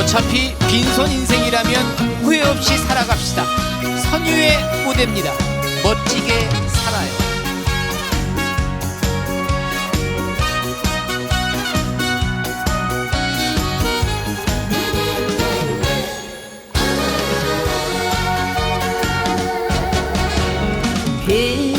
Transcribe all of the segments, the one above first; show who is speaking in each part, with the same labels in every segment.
Speaker 1: 어차피 빈손 인생이라면 후회 없이 살아갑시다. 선유의 무대입니다. 멋지게 살아요.
Speaker 2: 백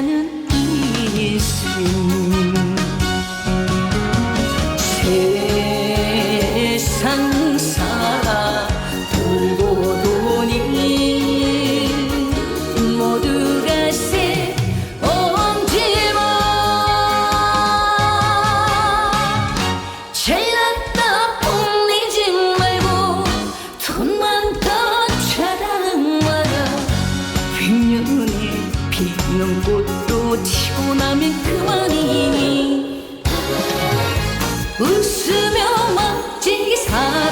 Speaker 2: 가는 이승 피는 꽃도 치고 나면 그만이니 웃으며 멋지게 살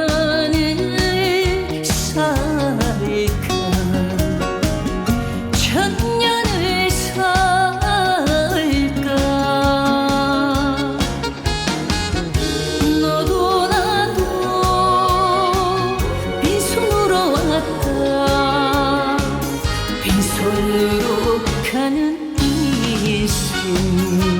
Speaker 2: 백년을 살까? 천년을 살까? 너도 나도 빈손으로 왔다. 빈손으로 가는 이승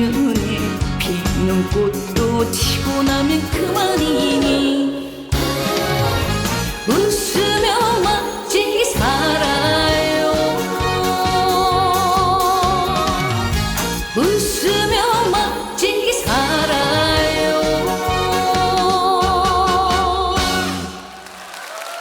Speaker 2: 백년에 피는 꽃도 치고 나면 그만이니. 웃으며